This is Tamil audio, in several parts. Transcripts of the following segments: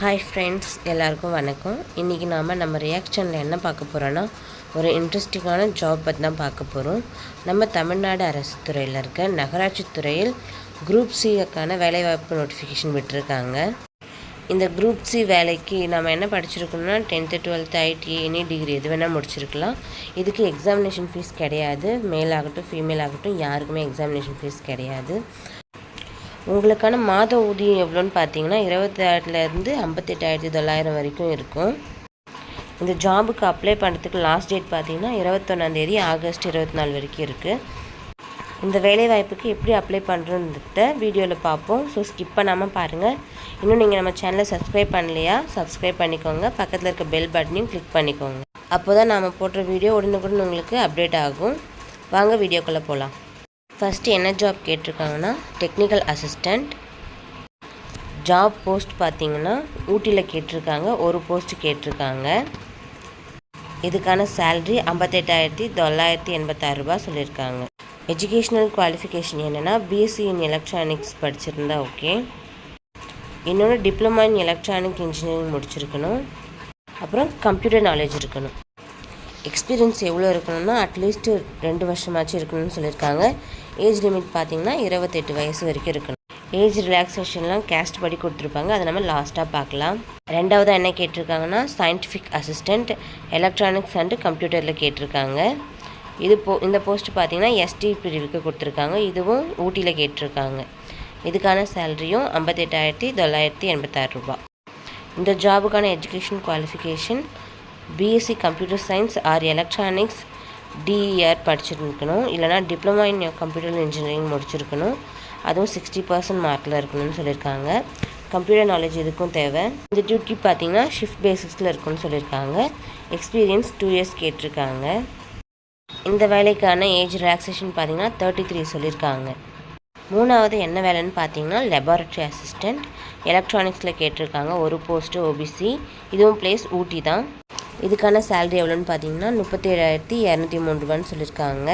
ஹாய் ஃப்ரெண்ட்ஸ் எல்லாருக்கும் வணக்கம். இன்றைக்கி நாம் நம்ம ரியாக்ஷனில் என்ன பார்க்க போகிறோன்னா ஒரு இன்ட்ரெஸ்டிங்கான ஜாப் பற்றி தான் பார்க்க போகிறோம் நம்ம தமிழ்நாடு அரசு துறையில் இருக்க நகராட்சி துறையில் குரூப் சிக்கான வேலைவாய்ப்பு நோட்டிஃபிகேஷன் விட்டுருக்காங்க. இந்த குரூப் சி வேலைக்கு நம்ம என்ன படிச்சிருக்கோம்னா tenth twelfth IT any degree எது வேணால் முடிச்சிருக்கலாம். இதுக்கு எக்ஸாமினேஷன் ஃபீஸ் கிடையாது. மேல் ஆகட்டும் ஃபீமேல் ஆகட்டும் யாருக்குமே எக்ஸாமினேஷன் ஃபீஸ் கிடையாது. உங்களுக்கான மாத ஊதியம் எவ்வளோன்னு பார்த்தீங்கன்னா இருபத்தாயிரத்துலேருந்து ஐம்பத்தெட்டாயிரத்தி தொள்ளாயிரம் வரைக்கும் இருக்கும். இந்த ஜாபுக்கு அப்ளை பண்ணுறதுக்கு லாஸ்ட் டேட் பார்த்தீங்கன்னா இருபத்தொன்னாந்தேதி ஆகஸ்ட் இருபத்தி நாலு வரைக்கும் இருக்குது இந்த வேலைவாய்ப்புக்கு எப்படி அப்ளை பண்ணுறதுன்றத வீடியோவில் பார்ப்போம். ஸோ ஸ்கிப் பண்ணாமல் பாருங்கள் இன்னும் நீங்கள் நம்ம சேனலை சப்ஸ்கிரைப் பண்ணலையா சப்ஸ்கிரைப் பண்ணிக்கோங்க. பக்கத்தில் இருக்க பெல் பட்டனையும் கிளிக் பண்ணிக்கோங்க. அப்போ தான் நாம் போடுற வீடியோ உடனுக்குடன் உங்களுக்கு அப்டேட் ஆகும். வாங்க வீடியோக்குள்ளே போகலாம் ஃபஸ்ட்டு என்ன ஜாப் கேட்டிருக்காங்கன்னா டெக்னிக்கல் அசிஸ்டண்ட் ஜாப் போஸ்ட் பார்த்தீங்கன்னா ஊட்டியில் கேட்டிருக்காங்க ஒரு போஸ்ட் கேட்டிருக்காங்க. இதுக்கான சேல்ரி ஐம்பத்தெட்டாயிரத்தி தொள்ளாயிரத்தி எண்பத்தாறு ரூபாய் சொல்லியிருக்காங்க. எஜுகேஷ்னல் குவாலிஃபிகேஷன் என்னென்னா பிஎஸ்சி இன் எலக்ட்ரானிக்ஸ் படிச்சிருந்தா ஓகே இன்னொன்று டிப்ளமா இன் எலக்ட்ரானிக் இன்ஜினியரிங் முடிச்சிருக்கணும். அப்புறம் கம்ப்யூட்டர் நாலேஜ் இருக்கணும். எக்ஸ்பீரியன்ஸ் எவ்வளோ இருக்கணும்னா அட்லீஸ்ட் ரெண்டு வருஷமாச்சும் இருக்கணும்னு சொல்லியிருக்காங்க. ஏஜ் லிமிட் பார்த்தீங்கன்னா இருபத்தெட்டு வயசு வரைக்கும் இருக்கணும். ஏஜ் ரிலாக்ஸேஷன்லாம் கேஸ்ட் படி கொடுத்துருப்பாங்க. அதை நம்ம லாஸ்ட்டாக பார்க்கலாம். ரெண்டாவதாக என்ன கேட்டிருக்காங்கன்னா சயின்டிஃபிக் அசிஸ்டண்ட் எலக்ட்ரானிக்ஸ் அண்டு கம்ப்யூட்டரில் கேட்டிருக்காங்க. இது போ இந்த போஸ்ட் பார்த்தீங்கன்னா எஸ்டி பிரிவுக்கு கொடுத்துருக்காங்க. இதுவும் ஊட்டியில் கேட்டிருக்காங்க. இதுக்கான சேலரியும் ஐம்பத்தெட்டாயிரத்தி தொள்ளாயிரத்தி எண்பத்தாறு ரூபா இந்த ஜாபுக்கான education qualification BSc computer science or electronics டிஇஆர் படிச்சிருக்கணும் இல்லைனா டிப்ளமா இன் கம்ப்யூட்டர் இன்ஜினியரிங் முடிச்சிருக்கணும். அதுவும் சிக்ஸ்டி பர்சன்ட் மார்க்கில் இருக்கணும்னு சொல்லியிருக்காங்க. கம்ப்யூட்டர் நாலேஜ் இதுக்கும் தேவை. இந்த டியூட்டி பார்த்தீங்கன்னா ஷிஃப்ட் பேசிக்ஸில் இருக்குன்னு சொல்லியிருக்காங்க. எக்ஸ்பீரியன்ஸ் டூ இயர்ஸ் கேட்டிருக்காங்க. இந்த வேலைக்கான ஏஜ் ரிலாக்ஸேஷன் பார்த்தீங்கன்னா தேர்ட்டி த்ரீ சொல்லியிருக்காங்க. மூணாவது என்ன வேலைன்னு பார்த்தீங்கன்னா லெபார்ட்ரி அசிஸ்டண்ட் எலக்ட்ரானிக்ஸில் கேட்டிருக்காங்க. ஒரு போஸ்ட்டு ஓபிசி இதுவும் பிளேஸ் ஊட்டி தான். இதுக்கான சேலரி எவ்வளோன்னு பார்த்தீங்கன்னா முப்பத்தேழாயிரத்தி இரநூத்தி மூணு ரூபான்னு சொல்லியிருக்காங்க.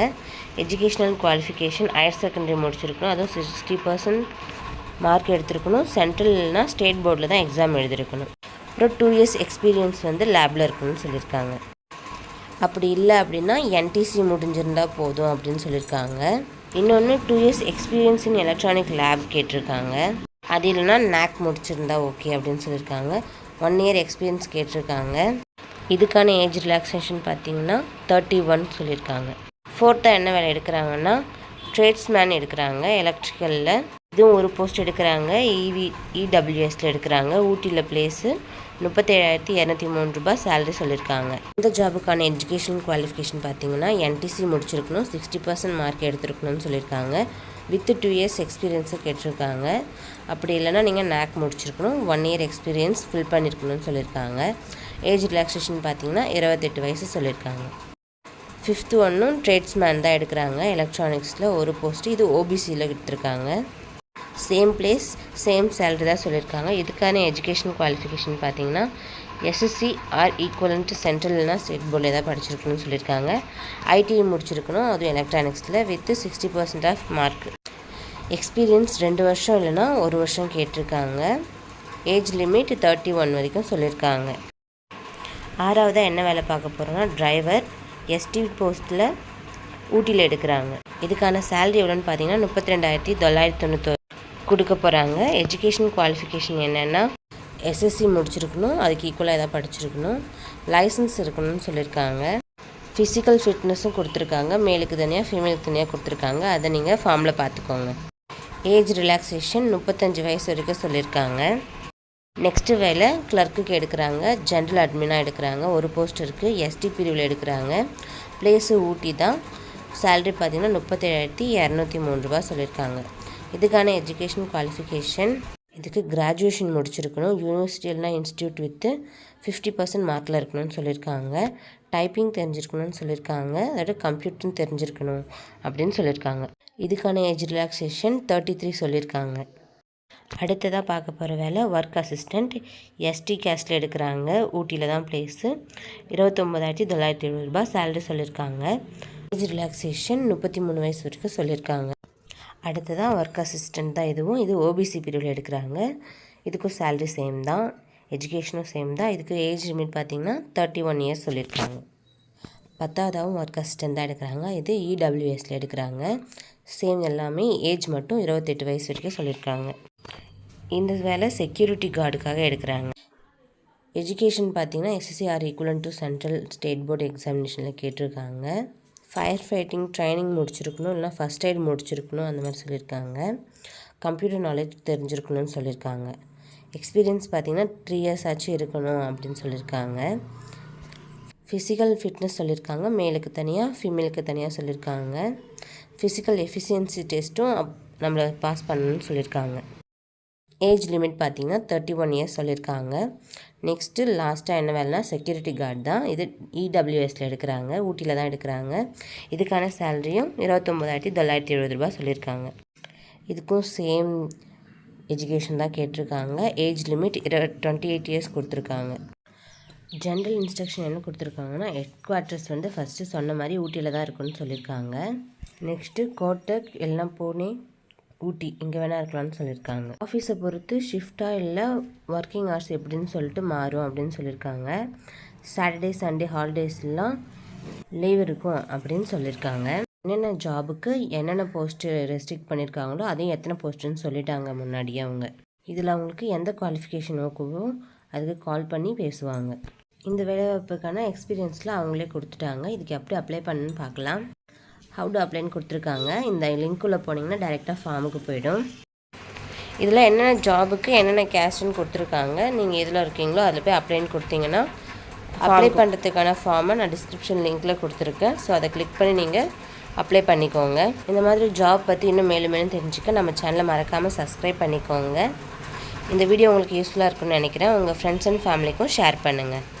எஜுகேஷ்னல் குவாலிஃபிகேஷன் ஹையர் செகண்டரி முடிச்சிருக்கணும். அதுவும் சிக்ஸ்டி பர்சன்ட் மார்க் எடுத்திருக்கணும். சென்ட்ரல்னா ஸ்டேட் போர்டில் தான் எக்ஸாம் எழுதியிருக்கணும். அப்புறம் டூ இயர்ஸ் எக்ஸ்பீரியன்ஸ் வந்து லேபில் இருக்கணும்னு சொல்லியிருக்காங்க. அப்படி இல்லை அப்படின்னா என்டிசி முடிஞ்சிருந்தால் போதும் அப்படின்னு சொல்லியிருக்காங்க. இன்னொன்று two years experience in electronic lab கேட்டிருக்காங்க. அது இல்லைன்னா நேக் முடிச்சிருந்தா ஓகே அப்படின்னு சொல்லியிருக்காங்க. ஒன் இயர் எக்ஸ்பீரியன்ஸ் கேட்டிருக்காங்க. இதுக்கான ஏஜ் ரிலாக்ஸேஷன் பார்த்தீங்கன்னா தேர்ட்டி ஒன் சொல்லியிருக்காங்க. ஃபோர்த்தாக என்ன வேலை எடுக்கிறாங்கன்னா ட்ரேட்ஸ்மேன் எடுக்கிறாங்க எலக்ட்ரிக்கலில் இதுவும் ஒரு போஸ்ட் எடுக்கிறாங்க இவி இடபிள்யூஎஸில் எடுக்கிறாங்க ஊட்டியில் பிளேஸு முப்பத்தேழாயிரத்தி இரநூத்தி மூணு ரூபாய் சேலரி சொல்லியிருக்காங்க. இந்த ஜாபுக்கான எஜுகேஷன் குவாலிஃபிகேஷன் பார்த்தீங்கன்னா என்டிசி முடிச்சிருக்கணும் சிக்ஸ்டி பர்சன்ட் மார்க் எடுத்துருக்கணும்னு சொல்லியிருக்காங்க. வித் டூ இயர்ஸ் எக்ஸ்பீரியன்ஸும் கேட்டிருக்காங்க அப்படி இல்லைனா நீங்கள் நேக் முடிச்சிருக்கணும் ஒன் இயர் எக்ஸ்பீரியன்ஸ் ஃபில் பண்ணியிருக்கணும்னு சொல்லியிருக்காங்க. ஏஜ் ரிலாக்ஸேஷன் பார்த்தீங்கன்னா இருபத்தெட்டு வயசு சொல்லியிருக்காங்க. ஃபிஃப்த்து ஒன்றும் ட்ரேட்ஸ்மேன் தான் எடுக்கிறாங்க. எலக்ட்ரானிக்ஸில் ஒரு போஸ்ட் இது ஓபிசியில் எடுத்திருக்காங்க சேம் பிளேஸ் சேம் சேலரி தான் சொல்லியிருக்காங்க. இதுக்கான எஜுகேஷன் குவாலிஃபிகேஷன் பார்த்தீங்கன்னா எஸ்எஸ்சி ஆர் ஈக்குவலன்ட் சென்ட்ரல்னா ஸ்டேட் போர்டில் ஏதாவது படிச்சிருக்கணும்னு சொல்லியிருக்காங்க. ஐடிஐ முடிச்சிருக்கணும். அதுவும் எலக்ட்ரானிக்ஸில் with sixty percent of mark experience ரெண்டு வருஷம் இல்லைன்னா ஒரு வருஷம் கேட்டிருக்காங்க. ஏஜ் லிமிட் தேர்ட்டி ஒன் வரைக்கும் சொல்லியிருக்காங்க. ஆறாவதாக என்ன வேலை பார்க்க போகிறோன்னா டிரைவர் எஸ்டி போஸ்ட்டில் ஊட்டியில் எடுக்கிறாங்க. இதுக்கான சேலரி எவ்வளோன்னு பார்த்தீங்கன்னா முப்பத்தி ரெண்டாயிரத்தி தொள்ளாயிரத்தி தொண்ணூத்தொரு கொடுக்க போகிறாங்க எஜுகேஷன் குவாலிஃபிகேஷன் என்னென்னா எஸ்எஸ்சி முடிச்சிருக்கணும். அதுக்கு ஈக்குவலாக எதாவது படிச்சிருக்கணும். லைசன்ஸ் இருக்கணும்னு சொல்லியிருக்காங்க. ஃபிசிக்கல் ஃபிட்னஸும் கொடுத்துருக்காங்க. மேலுக்கு தனியாக ஃபீமேலுக்கு தனியாக கொடுத்துருக்காங்க. அதை நீங்கள் ஃபார்மில் பார்த்துக்கோங்க. ஏஜ் ரிலாக்ஸேஷன் முப்பத்தஞ்சு வயசு வரைக்கும் சொல்லியிருக்காங்க. நெக்ஸ்ட்டு வேலை கிளர்க்குக்கு எடுக்கிறாங்க ஜென்ரல் அட்மினாக எடுக்கிறாங்க. ஒரு போஸ்ட் இருக்குது எஸ்டி பிரிவில் எடுக்கிறாங்க. பிளேஸு ஊட்டி தான் சேல்ரி பார்த்திங்கன்னா முப்பத்தேழாயிரத்தி இரநூத்தி மூணு ரூபா சொல்லியிருக்காங்க. இதுக்கான எஜுகேஷன் குவாலிஃபிகேஷன் இதுக்கு கிராஜுவேஷன் முடிச்சிருக்கணும். யூனிவர்சிட்டியில்னா இன்ஸ்டியூட் வித்து ஃபிஃப்டி பர்சன்ட் மார்க்கில் இருக்கணும்னு சொல்லியிருக்காங்க. டைப்பிங் தெரிஞ்சிருக்கணும்னு சொல்லியிருக்காங்க. அதோட கம்ப்யூட்டரும் தெரிஞ்சிருக்கணும் அப்படின்னு சொல்லியிருக்காங்க. இதுக்கான ஏஜ் ரிலாக்ஸேஷன் தேர்ட்டி த்ரீ சொல்லியிருக்காங்க. அடுத்ததாக பார்க்க போகிற வேலை ஒர்க் அசிஸ்டண்ட் எஸ்டி கேஸ்டில் எடுக்கிறாங்க. ஊட்டியில் தான் ப்ளேஸு இருபத்தொம்போதாயிரத்தி தொள்ளாயிரத்தி எழுபது ரூபாய் சேலரி சொல்லியிருக்காங்க ஏஜ் ரிலாக்ஸேஷன் முப்பத்தி மூணு வயசு வரைக்கும் சொல்லியிருக்காங்க அடுத்ததான் ஒர்க் அசிஸ்டண்ட் தான் இதுவும். இது ஓபிசி பிரிவில் எடுக்கிறாங்க. இதுக்கும் சேலரி சேம் தான். எஜுகேஷனும் சேம் தான். இதுக்கு ஏஜ் லிமிட் பார்த்தீங்கன்னா தேர்ட்டி ஒன் இயர்ஸ் சொல்லியிருக்காங்க பத்தாவதாகவும் ஒர்க் அசிஸ்டண்ட் தான் எடுக்கிறாங்க. இது இடபிள்யூஎஸில் எடுக்கிறாங்க. சேம் எல்லாமே ஏஜ் மட்டும் இருபத்தெட்டு வயசு வரைக்கும் சொல்லியிருக்காங்க இந்த வேலை செக்யூரிட்டி கார்டுக்காக எடுக்கிறாங்க. எஜுகேஷன் பார்த்தீங்கன்னா SSC or equivalent to central state board எக்ஸாமினேஷனில் கேட்டிருக்காங்க. ஃபயர் ஃபைட்டிங் ட்ரைனிங் முடிச்சிருக்கணும் இல்லைனா ஃபஸ்ட் எய்ட் முடிச்சிருக்கணும் அந்த மாதிரி சொல்லியிருக்காங்க. கம்ப்யூட்டர் நாலேஜ் தெரிஞ்சிருக்கணும்னு சொல்லியிருக்காங்க. எக்ஸ்பீரியன்ஸ் பார்த்தீங்கன்னா த்ரீ இயர்ஸ் ஆச்சு இருக்கணும் அப்படின்னு சொல்லியிருக்காங்க. ஃபிசிக்கல் ஃபிட்னஸ் சொல்லியிருக்காங்க மேலுக்கு தனியாக ஃபீமேலுக்கு தனியாக சொல்லியிருக்காங்க. ஃபிசிக்கல் எஃபிஷியன்சி டெஸ்ட்டும் நம்மளை பாஸ் பண்ணணும்னு சொல்லியிருக்காங்க. ஏஜ் லிமிட் பார்த்தீங்கன்னா தேர்ட்டி ஒன் இயர்ஸ் சொல்லியிருக்காங்க. நெக்ஸ்ட்டு லாஸ்ட்டாக என்ன வேலைனா செக்யூரிட்டி கார்டு தான். இது இடபிள்யூஎஸில் எடுக்கிறாங்க. ஊட்டியில் தான் எடுக்கிறாங்க. இதுக்கான சேலரியும் இருபத்தொம்போதாயிரத்தி தொள்ளாயிரத்தி எழுபது ரூபா சொல்லியிருக்காங்க. இதுக்கும் சேம் எஜுகேஷன் தான் கேட்டிருக்காங்க. ஏஜ் லிமிட் இரு டுவெண்ட்டி எயிட் இயர்ஸ் கொடுத்துருக்காங்க. ஜென்ரல் இன்ஸ்ட்ரக்ஷன் என்ன கொடுத்துருக்காங்கன்னா ஹெட் குவார்ட்டர்ஸ் வந்து ஃபஸ்ட்டு சொன்ன மாதிரி ஊட்டியில் தான் இருக்குன்னு சொல்லியிருக்காங்க. நெக்ஸ்ட்டு கோட்டக் எல்லாம் பூனே ஊட்டி இங்கே வேணால் இருக்கலாம்னு சொல்லியிருக்காங்க. ஆஃபீஸை பொறுத்து ஷிஃப்டாக இல்லை ஒர்க்கிங் ஹவர்ஸ் எப்படின்னு சொல்லிட்டு மாறும் அப்படின்னு சொல்லியிருக்காங்க. சாட்டர்டே சண்டே ஹாலிடேஸ்லாம் லீவ் இருக்கும் அப்படின்னு சொல்லியிருக்காங்க. என்னென்ன ஜாபுக்கு என்னென்ன போஸ்ட்டு ரெஸ்ட்ரிக்ட் பண்ணியிருக்காங்களோ அதையும் எத்தனை போஸ்ட்டுன்னு சொல்லிட்டாங்க முன்னாடியே அவங்க. இதில் அவங்களுக்கு எந்த குவாலிஃபிகேஷன் ஓகேவோ அதுக்கு கால் பண்ணி பேசுவாங்க. இந்த வேலைவாய்ப்புக்கான எக்ஸ்பீரியன்ஸில் அவங்களே கொடுத்துட்டாங்க. இதுக்கு எப்படி அப்ளை பண்ணுன்னு பார்க்கலாம். ஹவு டு அப்ளைன்னு கொடுத்துருக்காங்க. இந்த லிங்க்குள்ளே போனீங்கன்னா டைரெக்டாக ஃபார்முக்கு போயிடும். இதில் என்னென்ன ஜாபுக்கு என்னென்ன கேஸ்ட்னு கொடுத்துருக்காங்க. நீங்கள் எதில் இருக்கீங்களோ அதில் போய் அப்ளைன்னு கொடுத்தீங்கன்னா அப்ளை பண்ணுறதுக்கான ஃபார்மை நான் டிஸ்கிரிப்ஷன் லிங்க்கில் கொடுத்துருக்கேன். ஸோ அதை கிளிக் பண்ணி நீங்கள் அப்ளை பண்ணிக்கோங்க. இந்த மாதிரி ஜாப் பற்றி இன்னும் மேலும் மேலும் தெரிஞ்சுக்க நம்ம சேனலை மறக்காமல் சப்ஸ்கிரைப் பண்ணிக்கோங்க. இந்த வீடியோ உங்களுக்கு யூஸ்ஃபுல்லாக இருக்கும்னு நினைக்கிறேன். உங்கள் ஃப்ரெண்ட்ஸ் அண்ட் ஃபேமிலிக்கும் ஷேர் பண்ணுங்கள்